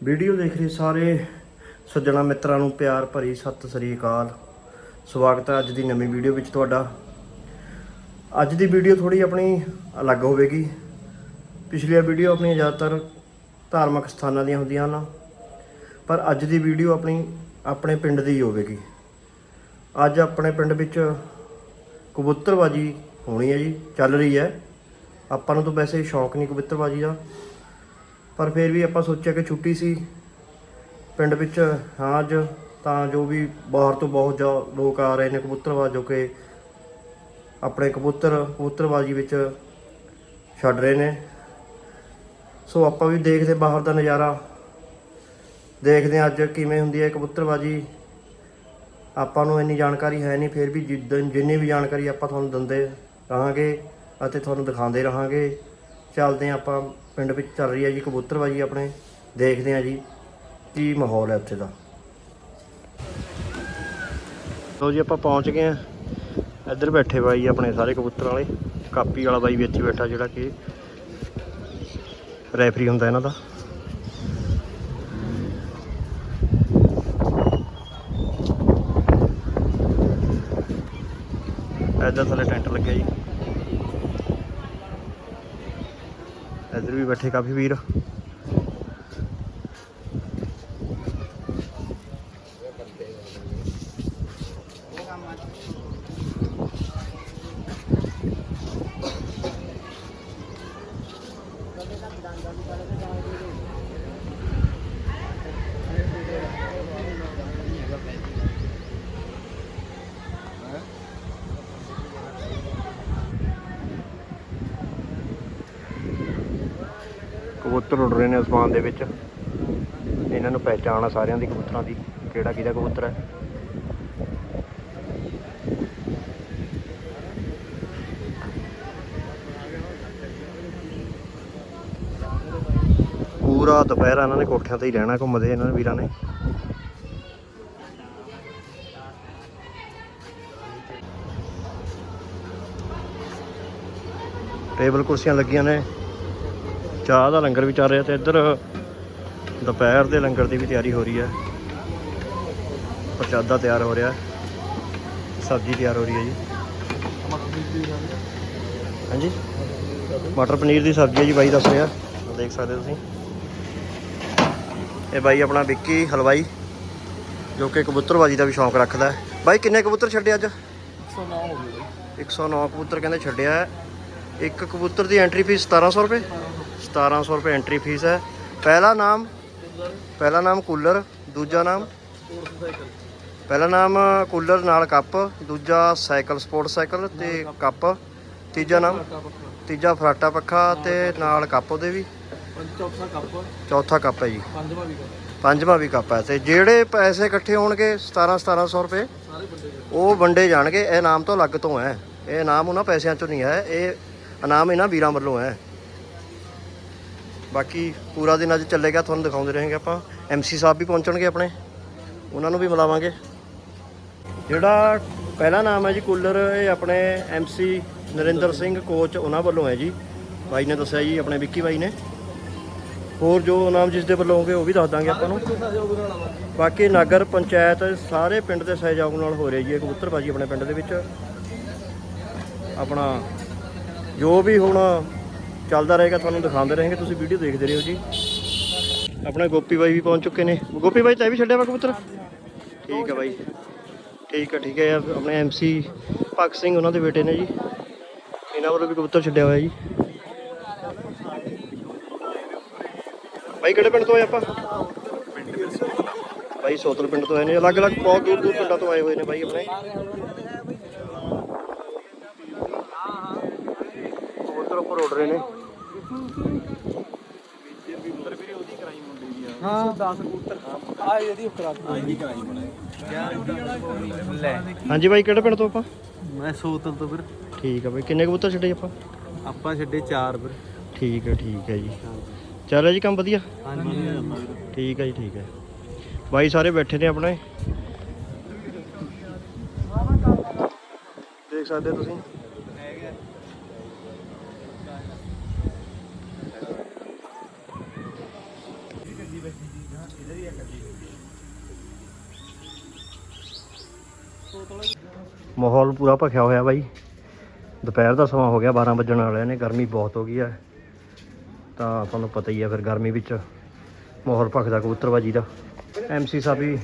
Video ਦੇਖ ਰਹੇ ਸਾਰੇ ਸੱਜਣਾ ਮਿੱਤਰਾਂ ਨੂੰ ਪਿਆਰ ਭਰੀ ਸਤਿ ਸ੍ਰੀ ਅਕਾਲ। ਸਵਾਗਤ ਹੈ ਅੱਜ ਦੀ ਨਵੀਂ ਵੀਡੀਓ ਵਿੱਚ ਤੁਹਾਡਾ। ਅੱਜ ਦੀ ਵੀਡੀਓ ਥੋੜੀ ਆਪਣੀ ਅਲੱਗ ਹੋਵੇਗੀ। ਪਿਛਲੀਆਂ ਵੀਡੀਓ ਆਪਣੀਆਂ ਜ਼ਿਆਦਾਤਰ ਧਾਰਮਿਕ ਸਥਾਨਾਂ ਦੀਆਂ ਹੁੰਦੀਆਂ ਹਨ, ਪਰ ਅੱਜ ਦੀ ਵੀਡੀਓ ਆਪਣੀ ਆਪਣੇ ਪਿੰਡ ਦੀ ਹੋਵੇਗੀ। ਅੱਜ ਆਪਣੇ ਪਿੰਡ ਵਿੱਚ ਕਬੂਤਰਬਾਜੀ ਹੋਣੀ ਹੈ ਜੀ, ਚੱਲ ਰਹੀ ਹੈ। ਆਪਾਂ ਨੂੰ ਤਾਂ ਵੈਸੇ ਸ਼ੌਂਕ ਨਹੀਂ ਕਬੂਤਰਬਾਜੀ ਦਾ। ਪਰ ਫਿਰ ਵੀ ਆਪਾਂ ਸੋਚਿਆ ਕਿ ਛੁੱਟੀ ਸੀ ਪਿੰਡ ਵਿੱਚ ਹਾਂ ਅੱਜ, ਤਾਂ ਜੋ ਵੀ ਬਾਹਰ ਤੋਂ ਬਹੁਤ ਜ਼ਿਆ- ਲੋਕ ਆ ਰਹੇ ਨੇ ਕਬੂਤਰਬਾਜ਼ ਜੋ ਕਿ ਆਪਣੇ ਕਬੂਤਰ, ਕਬੂਤਰਬਾਜੀ ਵਿੱਚ ਛੱਡ ਰਹੇ ਨੇ। ਸੋ ਆਪਾਂ ਵੀ ਦੇਖਦੇ ਬਾਹਰ ਦਾ ਨਜ਼ਾਰਾ। ਦੇਖਦੇ ਹਾਂ ਅੱਜ ਕਿਵੇਂ ਹੁੰਦੀ ਹੈ ਕਬੂਤਰਬਾਜੀ। ਆਪਾਂ ਨੂੰ ਇੰਨੀ ਜਾਣਕਾਰੀ ਹੈ ਨਹੀਂ, ਫਿਰ ਵੀ ਜਿੱਦਣ ਜਿੰਨੀ ਵੀ ਜਾਣਕਾਰੀ ਆਪਾਂ ਤੁਹਾਨੂੰ ਦਿੰਦੇ ਰਹਾਂਗੇ ਅਤੇ ਤੁਹਾਨੂੰ ਦਿਖਾਉਂਦੇ ਰਹਾਂਗੇ। ਚੱਲਦੇ ਹਾਂ ਆਪਾਂ ਪਿੰਡ ਵਿੱਚ ਚੱਲ ਰਹੀ ਹੈ ਜੀ, ਕਬੂਤਰਬਾਜੀ ਆਪਣੇ ਦੇਖਦੇ ਹਾਂ ਜੀ, ਕੀ ਮਾਹੌਲ ਹੈ ਉੱਥੇ ਦਾ। ਲੋ ਜੀ, ਆਪਾਂ ਪਹੁੰਚ ਗਏ ਆ ਇੱਧਰ ਬੈਠੇ ਬਾਈ ਆਪਣੇ ਸਾਰੇ ਕਬੂਤਰ ਵਾਲੇ। ਕਾਪੀ ਵਾਲਾ ਬਾਈ ਵੀ ਇੱਥੇ ਬੈਠਾ ਜਿਹੜਾ ਕਿ ਰੈਫਰੀ ਹੁੰਦਾ ਇਹਨਾਂ ਦਾ। ਇੱਧਰ ਥੱਲੇ ਟੈਂਟ ਲੱਗਿਆ ਜੀ। ਇੱਧਰ ਵੀ ਬੈਠੇ ਕਾਫੀ ਵੀਰ। ਕਬੂਤਰ ਉੱਡ ਰਹੇ ਨੇ ਅਸਮਾਨ ਦੇ ਵਿੱਚ। ਇਹਨਾਂ ਨੂੰ ਪਹਿਚਾਣ ਆ ਸਾਰਿਆਂ ਦੀ, ਕਬੂਤਰਾਂ ਦੀ, ਕਿਹੜਾ ਕਿਹਦਾ ਕਬੂਤਰ ਹੈ। ਪੂਰਾ ਦੁਪਹਿਰ ਇਹਨਾਂ ਨੇ ਕੋਠਿਆਂ ਤੇ ਹੀ ਰਹਿਣਾ, ਘੁੰਮਦੇ ਇਹਨਾਂ ਨੇ ਵੀਰਾਂ ਨੇ। ਟੇਬਲ ਕੁਰਸੀਆਂ ਲੱਗੀਆਂ ਨੇ। ਚਾਹ ਦਾ ਲੰਗਰ ਵੀ ਚੱਲ ਰਿਹਾ ਤੇ ਇੱਧਰ ਦੁਪਹਿਰ ਦੇ ਲੰਗਰ ਦੀ ਵੀ ਤਿਆਰੀ ਹੋ ਰਹੀ ਹੈ। ਪ੍ਰਸ਼ਾਦਾ ਤਿਆਰ ਹੋ ਰਿਹਾ। ਸਬਜ਼ੀ ਤਿਆਰ ਹੋ ਰਹੀ ਹੈ ਜੀ। ਹਾਂਜੀ? ਮਟਰ ਪਨੀਰ ਦੀ ਸਬਜ਼ੀ ਹੈ ਜੀ ਬਾਈ ਦੱਸ ਰਿਹਾ। ਦੇਖ ਸਕਦੇ ਤੁਸੀਂ। ਇਹ ਬਾਈ ਆਪਣਾ ਵਿੱਕੀ ਹਲਵਾਈ ਜੋ ਕਿ ਕਬੂਤਰਬਾਜੀ ਦਾ ਵੀ ਸ਼ੌਂਕ ਰੱਖਦਾ ਹੈ। ਬਾਈ ਕਿੰਨੇ ਕਬੂਤਰ ਛੱਡੇ ਅੱਜ? 109 ਹੋ ਗਏ 109 ਕਬੂਤਰ ਕਹਿੰਦੇ ਛੱਡਿਆ। ਇੱਕ ਕਬੂਤਰ ਦੀ ਐਂਟਰੀ ਫੀਸ 1700 ਰੁਪਏ। 1700 ਰੁਪਏ ਐਂਟਰੀ ਫੀਸ ਹੈ। ਪਹਿਲਾ ਨਾਮ ਪਹਿਲਾ ਨਾਮ ਕੂਲਰ, ਦੂਜਾ ਨਾਮ ਪਹਿਲਾ ਨਾਮ ਕੂਲਰ ਨਾਲ ਕੱਪ, ਦੂਜਾ ਸਾਈਕਲ ਸਪੋਰਟ ਸਾਈਕਲ ਤੇ ਕੱਪ, ਤੀਜਾ ਨਾਮ ਤੀਜਾ ਫਰਾਟਾ ਪੱਖਾ ਤੇ ਨਾਲ ਕੱਪ ਉਹਦੇ ਵੀ। ਚੌਥਾ ਕੱਪ ਚੌਥਾ ਕੱਪ ਹੈ ਜੀ। ਪੰਜਵਾਂ ਵੀ ਕੱਪ ਪੰਜਵਾਂ ਵੀ ਕੱਪ ਹੈ ਤੇ ਜਿਹੜੇ ਪੈਸੇ ਇਕੱਠੇ ਹੋਣਗੇ 17 1700 ਰੁਪਏ, ਉਹ ਵੰਡੇ ਜਾਣਗੇ। ਇਹ ਨਾਮ ਤੋਂ ਅਲੱਗ ਤੋਂ ਹੈ। ਇਹ ਇਨਾਮ ਉਹਨਾਂ ਪੈਸਿਆਂ ਚੋਂ ਨਹੀਂ ਹੈ। ਇਹ ਇਨਾਮ ਇਹਨਾਂ ਵੀਰਾਂ ਵੱਲੋਂ ਹੈ। ਬਾਕੀ ਪੂਰਾ ਦਿਨ ਅੱਜ ਚੱਲੇਗਾ, ਤੁਹਾਨੂੰ ਦਿਖਾਉਂਦੇ ਰਹਾਂਗੇ ਆਪਾਂ। ਐਮਸੀ ਸਾਹਿਬ ਵੀ ਪਹੁੰਚਣਗੇ ਆਪਣੇ। ਉਹਨਾਂ ਨੂੰ ਵੀ ਮਿਲਾਵਾਂਗੇ। ਜਿਹੜਾ ਪਹਿਲਾ ਨਾਮ ਹੈ ਜੀ ਕੂਲਰ, ਇਹ ਆਪਣੇ ਐਮਸੀ ਨਰਿੰਦਰ ਸਿੰਘ ਕੋਚ ਉਹਨਾਂ ਵੱਲੋਂ ਹੈ ਜੀ। ਬਾਈ ਨੇ ਦੱਸਿਆ ਜੀ, ਆਪਣੇ ਵਿੱਕੀ ਬਾਈ ਨੇ। ਹੋਰ ਜੋ ਨਾਮ ਜਿਸ ਦੇ ਵੱਲੋਂ ਹੋਗੇ ਉਹ ਵੀ ਦੱਸ ਦਾਂਗੇ ਆਪਾਂ ਨੂੰ। ਬਾਕੀ ਨਗਰ ਪੰਚਾਇਤ ਸਾਰੇ ਪਿੰਡ ਦੇ ਸਹਿਯੋਗ ਨਾਲ ਹੋ ਰਹੀ ਹੈ ਇਹ ਕਬੂਤਰਬਾਜੀ ਆਪਣੇ ਪਿੰਡ ਦੇ ਵਿੱਚ। ਆਪਣਾ ਜੋ ਵੀ ਹੁਣ ਚੱਲਦਾ ਰਹੇਗਾ, ਤੁਹਾਨੂੰ ਦਿਖਾਉਂਦੇ ਰਹਾਂਗੇ, ਤੁਸੀਂ ਵੀਡੀਓ ਦੇਖਦੇ ਰਹੋ ਜੀ। ਆਪਣਾ ਗੋਪੀ ਬਾਈ ਵੀ ਪਹੁੰਚ ਚੁੱਕੇ ਨੇ। ਗੋਪੀ ਬਾਈ, ਤੈ ਵੀ ਛੱਡਿਆ ਵਾ ਕਬੂਤਰ? ਠੀਕ ਹੈ ਬਾਈ। ਠੀਕ ਹੈ ਠੀਕ ਹੈ ਯਾਰ, ਆਪਣੇ ਐਮਸੀ ਭਗਤ ਸਿੰਘ ਉਹਨਾਂ ਦੇ ਬੇਟੇ ਨੇ ਜੀ। ਇਹਨਾਂ ਵੱਲੋਂ ਵੀ ਕਬੂਤਰ ਛੱਡਿਆ ਹੋਇਆ ਜੀ। ਬਾਈ, ਕਿਹੜੇ ਪਿੰਡ ਤੋਂ ਆਏ ਆਪਾਂ? ਬਾਈ, ਸੋਤਲ ਪਿੰਡ ਤੋਂ ਆਏ ਨੇ। ਅਲੱਗ-ਅਲੱਗ ਬਹੁਤ ਦੂਰ ਦੂਰ ਪਿੰਡਾਂ ਤੋਂ ਆਏ ਹੋਏ ਨੇ ਬਾਈ ਆਪਣੇ। ਕਬੂਤਰ ਉੱਪਰ ਉੱਡ ਰਹੇ ਨੇ। ਹਾਂ। 10 ਕਬੂਤਰ ਆ ਇਹਦੀ ਕਰਾ ਆ ਇਹਦੀ ਕਰਾਈ ਬਣਾ ਲੈ। ਹਾਂਜੀ ਬਾਈ ਕਿਹੜੇ ਪਿੰਡ ਤੋਂ ਆਪਾਂ? ਮੈਂ ਸੋਤਲ ਤੋਂ ਫਿਰ ਠੀਕ ਹੈ ਬਾਈ ਕਿੰਨੇ ਕਬੂਤਰ ਛੱਡੇ ਆਪਾਂ? ਆਪਾਂ ਛੱਡੇ 4 ਫਿਰ ਠੀਕ ਹੈ ਠੀਕ ਹੈ ਜੀ। ਚੱਲ ਰਿਹਾ ਜੀ ਕੰਮ ਵਧੀਆ? ਹਾਂਜੀ ਠੀਕ ਹੈ ਜੀ ਠੀਕ ਹੈ ਬਾਈ ਸਾਰੇ ਬੈਠੇ ਨੇ ਆਪਣੇ। ਦੇਖ ਸਕਦੇ ਤੁਸੀਂ? ਮਾਹੌਲ ਪੂਰਾ ਭਖਿਆ ਹੋਇਆ ਬਾਈ। ਦੁਪਹਿਰ ਦਾ ਸਮਾਂ ਹੋ ਗਿਆ 12 ਵੱਜਣ ਵਾਲੇ ਨੇ, ਗਰਮੀ ਬਹੁਤ ਹੋ ਗਈ ਹੈ ਤਾਂ ਤੁਹਾਨੂੰ ਪਤਾ ਹੀ ਹੈ ਫਿਰ ਗਰਮੀ ਵਿੱਚ ਮਾਹੌਲ ਭਖਦਾ ਕਬੂਤਰਬਾਜੀ ਦਾ। ਐਮਸੀ ਸਾਹਿਬ ਵੀ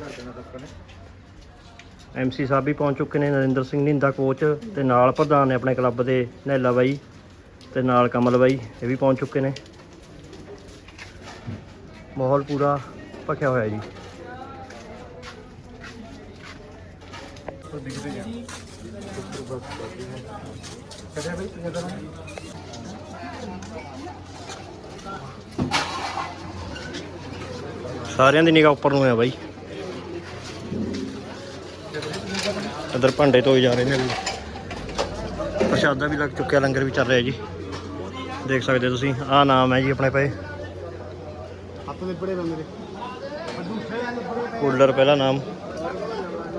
ਐਮਸੀ ਸਾਹਿਬ ਵੀ ਪਹੁੰਚ ਚੁੱਕੇ ਨੇ, ਨਰਿੰਦਰ ਸਿੰਘ ਨਿੰਦਾ ਕੋਚ ਤੇ ਨਾਲ ਪ੍ਰਧਾਨ ਨੇ ਆਪਣੇ ਕਲੱਬ ਦੇ ਨਹਿਲਾ ਬਾਈ ਤੇ ਨਾਲ ਕਮਲ ਬਾਈ, ਇਹ ਵੀ ਪਹੁੰਚ ਚੁੱਕੇ ਨੇ। ਮਾਹੌਲ ਪੂਰਾ ਭਖਿਆ ਹੋਇਆ ਜੀ। ਸਾਰਿਆਂ ਦੀ ਨਿਗਾਹ ਉੱਪਰ ਨੂੰ ਹੈ ਬਾਈ। ਇਧਰ ਭਾਂਡੇ ਧੋਏ ਜਾ ਰਹੇ ਨੇ ਪ੍ਰਸ਼ਾਦਾ ਵੀ ਲੱਗ ਚੁੱਕਿਆ, ਲੰਗਰ ਵੀ ਚੱਲ ਰਿਹਾ ਜੀ। ਦੇਖ ਸਕਦੇ ਹੋ ਤੁਸੀਂ, ਆਹ ਨਾਮ ਹੈ ਜੀ ਆਪਣੇ ਪਏ। ਹੱਥ ਦੇ ਬੰਦੇ ਕੂਲਰ ਪਹਿਲਾ ਨਾਮ।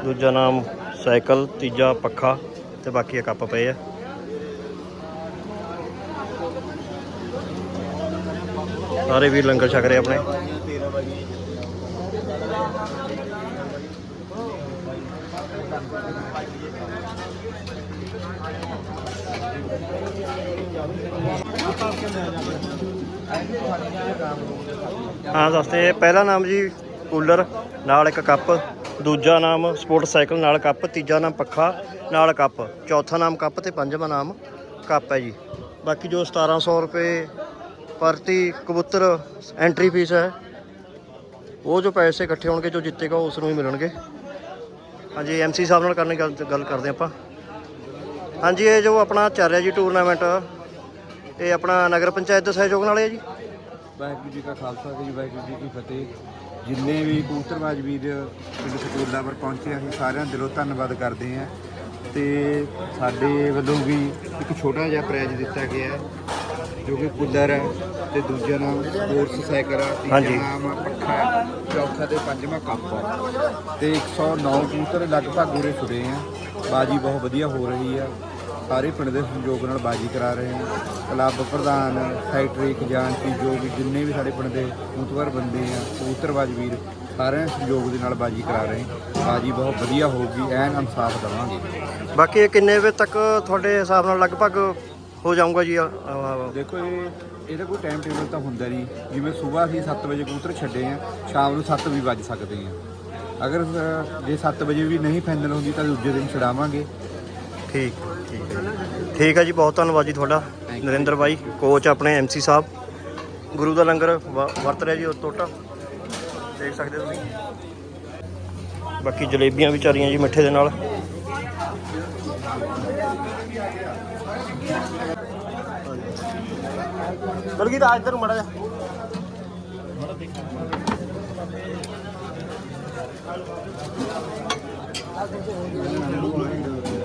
ਦੂਜਾ ਨਾਮ ਸਾਈਕਲ, ਤੀਜਾ ਪੱਖਾ। ਤੇ ਬਾਕੀ ਆ ਕੱਪ ਪਏ ਆ। ਸਾਰੇ ਵੀਰ ਲੰਗਰ ਛਕ ਰਹੇ ਆਪਣੇ। ਹਾਂ ਦੱਸਦੇ ਪਹਿਲਾ ਨਾਮ ਜੀ ਕੂਲਰ, ਨਾਲ ਇੱਕ ਕੱਪ। ਦੂਜਾ ਨਾਮ ਸਪੋਰਟ ਸਾਈਕਲ, ਨਾਲ ਕੱਪ, ਤੀਜਾ ਨਾਮ ਪੱਖਾ, ਨਾਲ ਕੱਪ। ਚੌਥਾ ਨਾਮ ਕੱਪ ਤੇ ਪੰਜਵਾਂ ਨਾਮ ਕੱਪ ਹੈ ਜੀ। ਬਾਕੀ ਜੋ 1700 ਰੁਪਏ ਪ੍ਰਤੀ ਕਬੂਤਰ ਐਂਟਰੀ ਫੀਸ ਹੈ, ਉਹ ਜੋ ਪੈਸੇ ਇਕੱਠੇ ਹੋਣਗੇ, ਜੋ ਜਿੱਤੇਗਾ ਉਸ ਨੂੰ ਹੀ ਮਿਲਣਗੇ। ਹਾਂਜੀ ਐਮਸੀ ਸਾਹਿਬ ਨਾਲ ਕਰਨੀ ਗੱਲ ਗੱਲ ਕਰਦੇ ਆਪਾਂ। ਹਾਂਜੀ, ਇਹ ਜੋ ਆਪਣਾ ਚੱਲ ਰਿਹਾ ਜੀ ਟੂਰਨਾਮੈਂਟ ਇਹ ਆਪਣਾ ਨਗਰ ਪੰਚਾਇਤ ਦੇ ਸਹਿਯੋਗ ਨਾਲ ਹੈ ਜੀ। ਵਾਹਿਗੁਰੂ ਜੀ ਕਾ ਖਾਲਸਾ ਜੀ ਵਾਹਿਗੁਰੂ ਜੀ ਕੀ ਫਤਿਹ। ਜਿੰਨੇ ਵੀ ਕਬੂਤਰਬਾਜ਼ ਵੀਰ ਪਿੰਡ ਸਕੂਲਾਂ ਪਰ ਪਹੁੰਚੇ ਅਸੀਂ ਸਾਰਿਆਂ ਦਿਲੋਂ ਧੰਨਵਾਦ ਕਰਦੇ ਹਾਂ। ਤੇ ਸਾਡੇ ਵੱਲੋਂ ਵੀ ਇੱਕ ਛੋਟਾ ਜਿਹਾ ਪ੍ਰਾਈਜ਼ ਦਿੱਤਾ ਗਿਆ ਹੈ ਜੋ ਕਿ ਕੂਲਰ ਹੈ ਤੇ ਦੂਜਾ ਨਾਮ ਸਪੋਰਟਸ ਸਾਈਕਲ ਹੈ ਤੀਜਾ ਹਾਂਜੀ। ਨਾਮ ਪੱਖਾ ਹੈ ਚੌਥਾ ਤੇ ਪੰਜਵਾਂ ਕੱਪ ਹੈ। ਤੇ 109 ਕਬੂਤਰ ਲਗਭਗ ਉਰੇ ਛੁੜੇ ਆ। ਬਾਜੀ ਬਹੁਤ ਵਧੀਆ ਹੋ ਰਹੀ ਆ। ਸਾਰੇ ਪਿੰਡ ਦੇ ਸੰਯੋਗ ਨਾਲ ਬਾਜੀ ਕਰਾ ਰਹੇ ਹਾਂ। ਕਲੱਬ ਪ੍ਰਧਾਨ ਫੈਕਟਰੀ ਖਜ਼ਾਨਚੀ ਜੋ ਵੀ ਜਿੰਨੇ ਵੀ ਸਾਡੇ ਪਿੰਡ ਦੇ ਕਬੂਤਰ ਬੰਦੇ ਆ ਕਬੂਤਰਬਾਜ਼ ਵੀਰ ਸਾਰਿਆਂ ਦੇ ਸੰਯੋਗ ਦੇ ਨਾਲ ਬਾਜੀ ਕਰਾ ਰਹੇ ਹਾਂ। ਬਾਜੀ ਬਹੁਤ ਵਧੀਆ ਹੋਊਗੀ ਐਨ ਇਨਸਾਫ ਦੇਵਾਂਗੇ। ਬਾਕੀ ਇਹ ਕਿੰਨੇ ਵਜੇ ਤੱਕ ਤੁਹਾਡੇ ਹਿਸਾਬ ਨਾਲ ਲਗਭਗ ਹੋ ਜਾਊਗਾ ਜੀ ਆ- ਆ- ਦੇਖੋ ਇਹ ਇਹਦਾ ਕੋਈ ਟਾਈਮ ਟੇਬਲ ਤਾਂ ਹੁੰਦਾ ਨਹੀਂ। ਜਿਵੇਂ ਸਵੇਰ ਅਸੀਂ 7 ਵਜੇ ਕਬੂਤਰ ਛੱਡੇ ਆ ਸ਼ਾਮ ਨੂੰ 7 ਵੀ ਵੱਜ ਸਕਦੇ ਆ। ਅਗਰ ਅ, ਜੇ 7 ਵਜੇ ਵੀ ਨਹੀਂ ਫਾਈਨਲ ਹੁੰਦੀ ਤਾਂ ਦੂਜੇ ਦਿਨ ਛਡਾਵਾਂਗੇ। ਠੀਕ ਠੀਕ ਹੈ ਜੀ। ਠੀਕ ਹੈ ਜੀ ਬਹੁਤ ਧੰਨਵਾਦ ਜੀ ਤੁਹਾਡਾ। ਨਰਿੰਦਰ ਬਾਈ ਕੋਚ ਆਪਣੇ ਐਮਸੀ ਸਾਹਿਬ। ਗੁਰੂ ਦਾ ਲੰਗਰ ਵ- ਵਰਤ ਰਿਹਾ ਜੀ ਉਹ ਟੋਟਾ। ਦੇਖ ਸਕਦੇ ਹੋ ਤੁਸੀਂ। ਬਾਕੀ ਜਲੇਬੀਆਂ ਵੀ ਚੱਲ ਰਹੀਆਂ ਜੀ ਮਿੱਠੇ ਦੇ ਨਾਲ। ਬਲਕਿ ਤਾਂ ਇੱਧਰ ਮੜਾ ਜਾ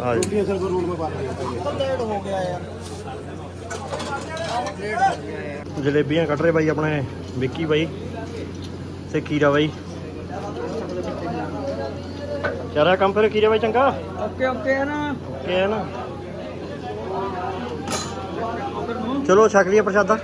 ਆ ਜੀ ਸਰ ਰੂਲ ਮੇ ਬਾਤ ਲੇਟ ਹੋ ਗਿਆ ਯਾਰ। ਜਲੇਬੀਆਂ ਕੱਢ ਰਹੇ ਬਾਈ ਆਪਣੇ ਵਿੱਕੀ ਬਾਈ ਤੇ ਕੀਰਾ ਬਾਈ। ਚੱਲ ਰਿਹਾ ਕੰਮ ਫਿਰ ਕੀਰਾ ਬਾਈ ਚੰਗਾ? ਓਕੇ ਓਕੇ ਹੈ ਨਾ। ਕੀ ਹੈ ਨਾ। ਚਲੋ ਛਕ ਲਈਏ ਪ੍ਰਸ਼ਾਦਾ।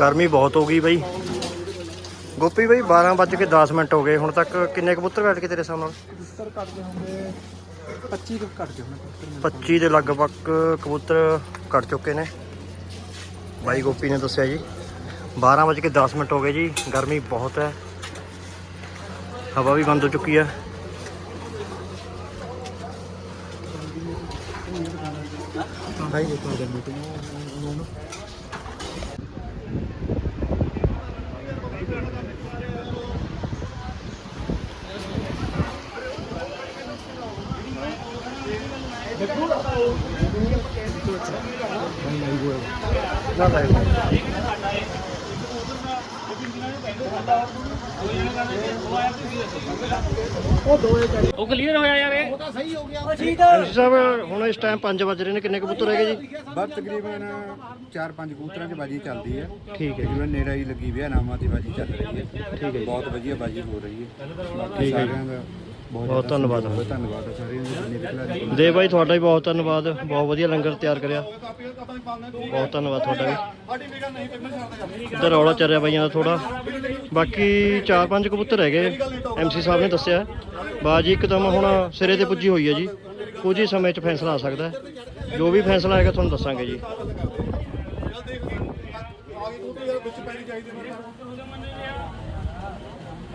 ਗਰਮੀ ਬਹੁਤ ਹੋ ਗਈ ਬਾਈ। ਗੋਪੀ ਬਾਈ 12 ਵੱਜ ਕੇ 10 ਮਿੰਟ ਹੋ ਗਏ ਹੁਣ ਤੱਕ ਕਿੰਨੇ ਕਬੂਤਰ ਬੈਠ ਕੇ ਤੇਰੇ ਸਾਹਮਣੇ? ਕਬੂਤਰ ਕੱਟਦੇ ਹੋਣਗੇ 25 ਕੁ ਕੱਟਦੇ ਹੋਣਗੇ 25 ਦੇ ਲਗਭਗ ਕਬੂਤਰ ਕੱਟ ਚੁੱਕੇ ਨੇ। ਬਾਈ ਗੋਪੀ ਨੇ ਦੱਸਿਆ ਜੀ। 12 ਵੱਜ ਕੇ 10 ਮਿੰਟ ਹੋ ਗਏ ਜੀ ਗਰਮੀ ਬਹੁਤ ਹੈ। ਹਵਾ ਵੀ ਬੰਦ ਹੋ ਚੁੱਕੀ ਹੈ। ਭਾਈ ਤਾਂ ਗਰਮੀ ਤੋਂ ਉਹ ਕਲੀਅਰ ਹੋਇਆ ਯਾਰ ਇਹ। ਐਮਸੀ ਸਾਹਿਬ ਹੁਣ ਇਸ ਟਾਈਮ 5 ਵਜ ਰਹੇ ਨੇ ਕਿੰਨੇ ਕਬੂਤਰ ਹੈਗੇ ਜੀ? ਬਸ ਤਕਰੀਬਨ 4-5 ਕਬੂਤਰਾਂ 'ਚ ਬਾਜੀ ਚੱਲਦੀ ਹੈ। ਠੀਕ ਹੈ ਤਕਰੀਬਨ ਨੇੜਾ ਹੀ ਲੱਗੀ ਵੀ ਹੈ ਨਾਮਾਂ ਦੀ ਬਾਜੀ ਚੱਲ ਰਹੀ ਹੈ। ਠੀਕ ਹੈ। ਬਹੁਤ ਵਧੀਆ ਬਾਜੀ ਹੋ ਰਹੀ ਹੈ। ਬਾਕੀ ਸਾਰਿਆਂ ਦਾ ਬਹੁਤ ਧੰਨਵਾਦ। ਬਹੁਤ ਧੰਨਵਾਦ। ਸਾਰਿਆਂ ਦਾ ਜਿੰਨੇ ਖਿਡਾਰੀ ਦੇ ਬਾਈ ਤੁਹਾਡਾ ਵੀ ਬਹੁਤ ਧੰਨਵਾਦ। ਬਹੁਤ ਵਧੀਆ ਲੰਗਰ ਤਿਆਰ ਕਰਿਆ। ਬਹੁਤ ਧੰਨਵਾਦ ਤੁਹਾਡਾ ਵੀ। ਇੱਧਰ ਰੌਲਾ ਚੱਲ ਰਿਹਾ ਬਾਈਆਂ ਦਾ ਥੋੜਾ ਬਾਕੀ 4-5 ਕਬੂਤਰ ਹੈਗੇ। ਐਮਸੀ ਸਾਹਿਬ ਨੇ ਦੱਸਿਆ। ਬਾਜੀ ਇੱਕਦਮ ਹੁਣ ਸਿਰੇ ਤੇ ਪੁੱਜੀ ਹੋਈ ਹੈ ਜੀ। ਕੁਝ ਹੀ ਸਮੇਂ 'ਚ ਫੈਸਲਾ ਆ ਸਕਦਾ ਹੈ। ਜੋ ਵੀ ਫੈਸਲਾ ਆਏਗਾ ਤੁਹਾਨੂੰ ਦੱਸਾਂਗੇ ਜੀ।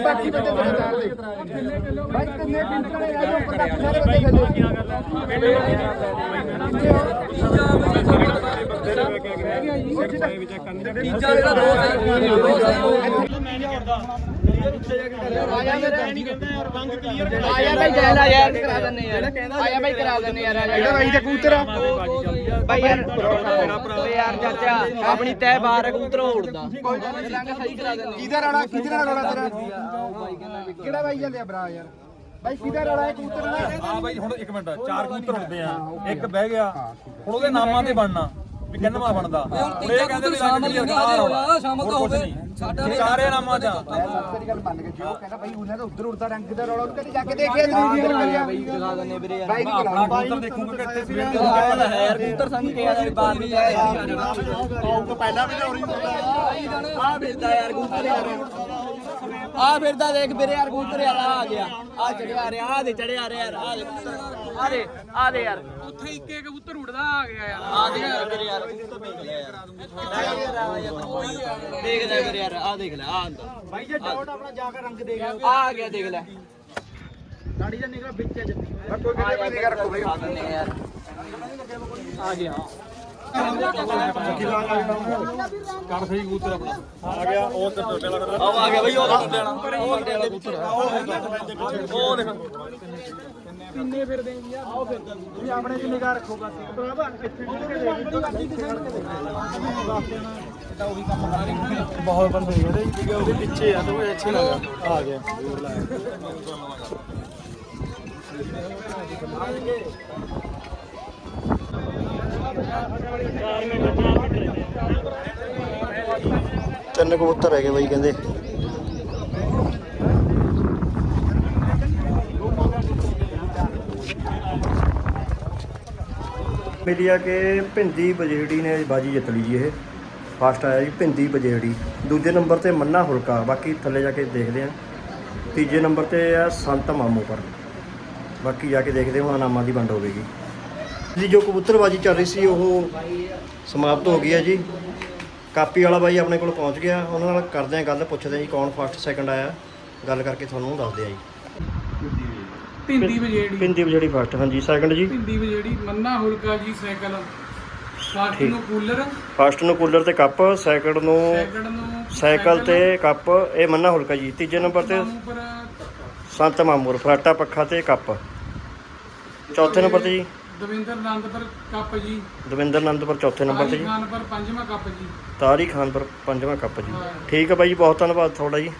ਬਾਕੀ ਬੰਦੇ ਤੁਸੀਂ ਤਾਰ ਦੇ ਬਾਈ ਕਿੰਨੇ ਕਿੰਨੇ ਆ ਜਾਓ ਪਤਾ ਸਾਰੇ ਬੰਦੇ ਥੱਲੇ ਕੀ ਗੱਲ ਹੈ ਕਿੰਨੇ ਆ ਤੀਜਾ ਜਿਹੜਾ ਦੋ ਸਾਈਡ ਦੋ ਸਾਈਡ ਮੈਂ ਨਹੀਂ ਹਟਦਾ ਆਇਆ ਭਾਈ ਜੈਲਾ ਯਾਰ ਕਰਾ ਦਿੰਨੇ ਯਾਰ। ਆਇਆ ਭਾਈ ਕਰਾ ਦਿੰਨੇ ਯਾਰ ਇਹਦਾ ਭਾਈ ਤੇ ਕਬੂਤਰ। ਭਾਈ ਯਾਰ ਓਏ ਯਾਰ ਚਾਚਾ ਆਪਣੀ ਤੈ ਬਾਹਰ ਕਬੂਤਰ ਉੜਦਾ। ਰੰਗ ਸਹੀ ਕਰਾ ਦਿੰਨੇ ਕਿਹਦਾ ਰੌਲਾ ਕਿਹਦਾ ਰੌਲਾ ਤੇਰਾ? ਕਿਹੜਾ ਬਾਈ ਜਾਂਦੇ ਆ ਭਰਾ ਯਾਰ? ਬਾਈ ਕਿਹਦਾ ਰੌਲਾ ਹੈ ਕਬੂਤਰ ਨਾਲ? ਹਾਂ ਬਾਈ ਹੁਣ ਇੱਕ ਮਿੰਟ ਚਾਰ ਕਬੂਤਰ ਹੁੰਦੇ ਆ। ਇੱਕ ਬਹਿ ਗਿਆ। ਹੁਣ ਉਹਦੇ ਨਾਮਾਂ ਤੇ ਬਣਨਾ। ਵੀ ਕਿੰਨਵਾ ਬਣਦਾ। ਹੁਣ ਇਹ ਕਹਿੰਦੇ ਵੀ ਸ਼ਾਮ ਨੂੰ ਹੋਇਆ ਸ਼ਾਮ ਨੂੰ ਹੋਵੇ। ਚਾਰੇ ਨਾਮਾਂ ਚ ਆ। ਤੇਰੀ ਗੱਲ ਮੰਨ ਕੇ ਜੋ ਕਹਿੰਦਾ ਬਾਈ ਉਹਨਾਂ ਦਾ ਉਧਰ ਉੜਦਾ ਰੰਗ ਦਾ ਰੌਲਾ ਉਹਨੂੰ ਜਾ ਕੇ ਦੇਖਿਆ ਤੂੰ ਕਰਿਆ ਬਾਈ ਦਿਖਾ ਦਿੰਨੇ ਵੀਰੇ ਯਾਰ। ਬਾਈ ਦੀ ਆਪਣਾ ਕਬੂਤਰ ਦੇਖੂਗਾ ਕਿ ਇੱਥੇ ਸਵੇਰ ਤੋਂ ਪਤਾ ਹੈ ਯਾਰ ਕਬੂਤਰ ਸਾਨੂੰ ਕਿਹਾ ਯਾਰ ਬਾਹਰ ਨਹੀਂ ਜਾਇਆ ਆ ਫਿਰਦਾ ਯਾਰ ਕਬੂਤਰ ਯਾਰ ਆ ਫਿਰਦਾ ਦੇਖ ਵੀਰੇ ਯਾਰ ਕਬੂਤਰ ਯਾਰ ਆ ਗਿਆ। ਆ ਚੜਿਆ ਰਿਹਾ ਆ ਦੇ ਚੜਿਆ ਰਿਹਾ ਯਾਰ ਆ ਦੇ। ਕਬੂਤਰ ਆ ਦੇ ਆ ਦੇ ਯਾਰ। ਉੱਥੇ ਇੱਕੇ ਕਬੂਤਰ ਉੜਦਾ ਆ ਗਿਆ ਯਾਰ। ਆ ਦੇ ਯਾਰ ਵੀਰੇ ਯਾਰ। ਕਬੂਤਰ ਦੇਖ ਲੈ ਯਾਰ ਦੇਖਦਾ ਵੀਰੇ ਯਾਰ ਆ ਦੇਖ ਲੈ ਆ ਆਂਦਾ ਭਾਈ ਜੇ ਡਾਊਟ ਆਪਣਾ ਜਾ ਕੇ ਰੰਗ ਦੇਖ ਆ ਆ ਗਿਆ ਦੇਖ ਲੈ। ਗਾੜੀ ਦਾ ਨਿਕਲ ਵਿੱਚ ਚ। ਕੋਈ ਕਿਤੇ ਵੀ ਰੱਖੋ ਆ ਦਿੰਨੇ ਯਾਰ ਆ ਗਿਆ। ਕਰ ਸਹੀ ਕਬੂਤਰ ਆਪਣਾ ਆ ਗਿਆ ਉਹ ਤੇ ਪਹਿਲਾਂ ਕਰ ਆ ਆ ਗਿਆ ਬਈ ਉਹ ਮੁੰਡੇ ਨਾਲ ਉਹ ਮੁੰਡੇ ਨਾਲ ਕਬੂਤਰ ਉਹ ਦੇਖ ਬਹੁਤ ਬੰਦ ਹੋ ਗਏ ਕਿਉਂਕਿ ਉਹਦੇ ਪਿੱਛੇ ਆ ਤਾਂ ਉਹ ਅੱਛੇ ਲੱਗਾ ਆ ਗਿਆ ਤਿੰਨ ਕਬੂਤਰ ਹੈਗੇ ਬਾਈ ਕਹਿੰਦੇ। ਮਿਲਿਆ ਕਿ ਭਿੰਦੀ ਬਜੇੜੀ ਨੇ ਬਾਜੀ ਜਿੱਤ ਲਈ ਜੀ ਇਹ। ਫਸਟ ਆਇਆ ਜੀ ਭਿੰਦੀ ਬਜੇੜੀ। ਦੂਜੇ ਨੰਬਰ ਤੇ ਮੰਨਾ ਹੁਲਕਾ, ਬਾਕੀ ਥੱਲੇ ਜਾ ਕੇ ਦੇਖਦੇ ਆ। ਤੀਜੇ ਨੰਬਰ ਤੇ ਆ ਸੰਤ ਮਾਮੂ ਪਰ। ਬਾਕੀ ਜਾ ਕੇ ਦੇਖਦੇ ਹਾਂ ਨਾਮਾਂ ਦੀ ਵੰਡ ਹੋਵੇਗੀ। ਜੀ ਜੋ ਕਬੂਤਰਬਾਜੀ ਚੱਲ ਰਹੀ ਸੀ ਉਹ ਸਮਾਪਤ ਹੋ ਗਈ ਹੈ ਜੀ। ਕਾਪੀ ਵਾਲਾ ਬਾਈ ਆਪਣੇ ਕੋਲ ਪਹੁੰਚ ਗਿਆ। ਉਹਨਾਂ ਨਾਲ ਕਰਦੇ ਆ ਗੱਲ ਪੁੱਛਦੇ ਆ ਜੀ ਕੌਣ ਫਸਟ ਸੈਕੰਡ ਆਇਆ। ਗੱਲ ਕਰਕੇ ਤੁਹਾਨੂੰ ਦੱਸਦੇ ਆ ਜੀ। ਭਿੰਦੀ ਵਜੇੜੀ। ਪਿੰਦੀ ਜਿਹੜੀ ਫਸਟ ਹਾਂਜੀ। ਸੈਕੰਡ ਜੀ। ਭਿੰਦੀ ਵਜੇੜੀ ਮੰਨਾ ਹੁਲਕਾ ਜੀ ਸਾਈਕਲ। ਫਾਸਟ ਨੂੰ ਕੂਲਰ। ਫਸਟ ਨੂੰ ਕੂਲਰ ਤੇ ਕੱਪ ਸੈਕੰਡ ਨੂੰ ਸੈਕੰਡ ਨੂੰ ਸਾਈਕਲ ਤੇ ਕੱਪ ਇਹ ਮੰਨਾ ਹੁਲਕਾ ਜੀ। ਤੀਜੇ ਨੰਬਰ ਤੇ ਉੱਪਰ ਸੰਤ ਮਾਮੂਰ ਫਰਾਟਾ ਪੱਖਾ ਤੇ ਕੱਪ। ਚੌਥੇ ਨੰਬਰ ਤੇ ਜੀ। ਦਵਿੰਦਰ ਆਨੰਦਪੁਰ ਕੱਪ ਜੀ। ਦਵਿੰਦਰ ਆਨੰਦਪੁਰ ਚੌਥੇ ਨੰਬਰ ਤੇ ਜੀ। ਖਾਨ ਪਰ ਪੰਜਵਾਂ ਕੱਪ ਜੀ। ਤਾਰੀ ਖਾਨ ਪਰ ਪੰਜਵਾਂ ਕੱਪ ਜੀ। ਠੀਕ ਹੈ ਬਾਈ ਜੀ ਬਹੁਤ ਧੰਨਵਾਦ ਤੁਹਾਡਾ ਜੀ।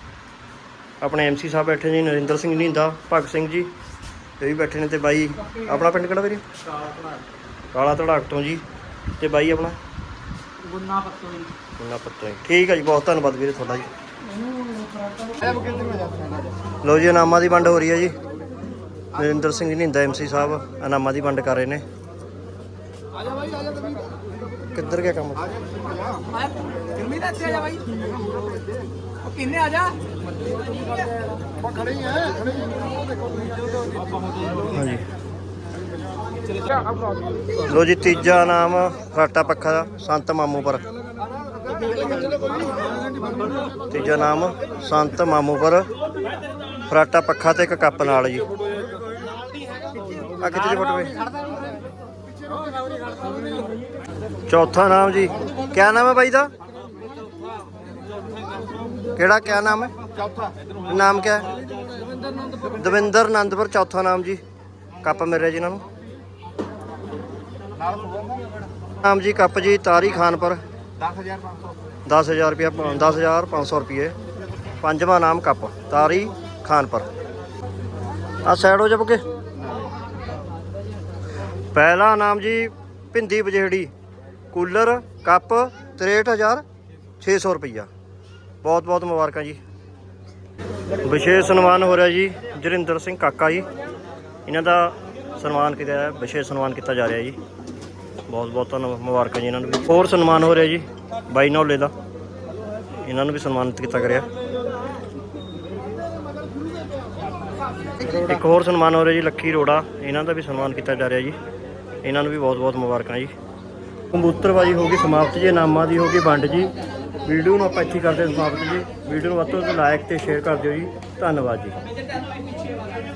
ਆਪਣੇ ਐਮਸੀ ਸਾਹਿਬ ਬੈਠੇ ਜੀ ਨਰਿੰਦਰ ਸਿੰਘ ਨੀਂਦਾ ਭਗਤ ਸਿੰਘ ਜੀ। ਇਹ ਵੀ ਬੈਠੇ ਨੇ ਤੇ ਬਾਈ ਆਪਣਾ ਪਿੰਡ ਕਿਹੜਾ ਵੀਰੇ? ਕਾਲਾ ਧੜਾਕ ਤੋਂ ਜੀ। ਤੇ ਬਾਈ ਆਪਣਾ? ਗੁੰਨਾ ਪੱਤੋ ਜੀ। ਉਹਨਾਂ ਪੱਤੋਂ ਜੀ। ਠੀਕ ਹੈ ਜੀ ਬਹੁਤ ਧੰਨਵਾਦ ਵੀਰੇ ਤੁਹਾਡਾ ਜੀ। ਲੋ ਜੀ ਇਨਾਮਾਂ ਦੀ ਵੰਡ ਹੋ ਰਹੀ ਹੈ ਜੀ। ਨਰਿੰਦਰ ਸਿੰਘ ਨੀਂਦਾ ਐਮਸੀ ਸਾਹਿਬ, ਇਨਾਮਾਂ ਦੀ ਵੰਡ ਕਰ ਰਹੇ ਨੇ। ਕਿੱਧਰ ਗਿਆ ਕੰਮ? ਗਰਮੀ ਦਾ ਇੱਥੇ ਆ ਜਾ ਉਹ ਕਿੰਨੇ ਆ ਜਾ ਹਾਂਜੀ। ਲੋ ਜੀ, ਤੀਜਾ ਨਾਮ ਫਰਾਟਾ ਪੱਖਾ ਦਾ, ਸੰਤ ਮਾਮੂਪੁਰ ਤੀਜਾ ਨਾਮ ਸੰਤ ਮਾਮੂਪੁਰ ਫਰਾਟਾ ਪੱਖਾ ਤੇ ਇੱਕ ਕੱਪ ਨਾਲ ਜੀ। ਆ ਕਿੱਥੇ ਦੀ ਫੋਟੋ ਹੈ ਚੌਥਾ ਨਾਮ ਜੀ। ਕਿਆ ਨਾਮ ਹੈ ਬਾਈ ਦਾ? ਕਿਹੜਾ, ਕਿਆ ਨਾਮ ਹੈ? ਚੌਥਾ ਨਾਮ ਕਿਆ ਹੈ? ਦਵਿੰਦਰ ਆਨੰਦਪੁਰ ਚੌਥਾ ਨਾਮ ਜੀ। ਕੱਪ ਮਿਲ ਰਿਹਾ ਜੀ ਇਹਨਾਂ ਨੂੰ। ਨਾਮ ਜੀ ਕੱਪ ਜੀ, ਤਾਰੀ ਖਾਨਪੁਰ। 10000 ਰੁਪਏ 10500 ਰੁਪਏ। ਪੰਜਵਾਂ ਨਾਮ ਕੱਪ, ਤਾਰੀ ਖਾਨਪੁਰ। ਆ ਸਾਈਡ ਹੋ ਜਾਵੋਗੇ ਪਹਿਲਾ ਨਾਮ ਜੀ ਭਿੰਦੀ ਬਜੇੜੀ, ਕੂਲਰ, ਕੱਪ 63600 ਰੁਪਈਆ। ਬਹੁਤ ਬਹੁਤ ਮੁਬਾਰਕਾਂ ਜੀ। ਵਿਸ਼ੇਸ਼ ਸਨਮਾਨ ਹੋ ਰਿਹਾ ਜੀ ਜਰਿੰਦਰ ਸਿੰਘ ਕਾਕਾ ਜੀ। ਇਹਨਾਂ ਦਾ ਸਨਮਾਨ ਕੀਤਾ ਹੈ ਵਿਸ਼ੇਸ਼ ਸਨਮਾਨ ਕੀਤਾ ਜਾ ਰਿਹਾ ਜੀ। ਬਹੁਤ ਬਹੁਤ ਧੰਨਵਾਦ ਮੁਬਾਰਕਾਂ ਜੀ ਇਹਨਾਂ ਨੂੰ ਵੀ। ਹੋਰ ਸਨਮਾਨ ਹੋ ਰਿਹਾ ਜੀ ਬਾਈ ਨੌਲੇ ਦਾ। ਇਹਨਾਂ ਨੂੰ ਵੀ ਸਨਮਾਨਿਤ ਕੀਤਾ ਗਿਆ। ਇੱਕ ਹੋਰ ਸਨਮਾਨ ਹੋ ਰਿਹਾ ਜੀ, ਲੱਖੀ ਰੋੜਾ। ਇਹਨਾਂ ਦਾ ਵੀ ਸਨਮਾਨ ਕੀਤਾ ਜਾ ਰਿਹਾ ਜੀ। ਇਹਨਾਂ ਨੂੰ ਵੀ ਬਹੁਤ ਬਹੁਤ ਮੁਬਾਰਕਾਂ ਜੀ। ਕਬੂਤਰਬਾਜੀ ਹੋ ਗਈ, ਸਮਾਪਤ ਜੀ ਨਾਮਾਂ ਦੀ ਹੋ ਗਈ, ਵੰਡ ਜੀ। ਵੀਡੀਓ ਨੂੰ ਆਪਾਂ ਇੱਥੇ ਕਰਦੇ ਹਾਂ ਸਮਾਪਤ ਜੀ। ਵੀਡੀਓ ਨੂੰ ਵੱਧ ਤੋਂ ਵੱਧ ਲਾਇਕ ਤੇ ਸ਼ੇਅਰ ਕਰ ਦਿਓ ਜੀ। ਧੰਨਵਾਦ ਜੀ।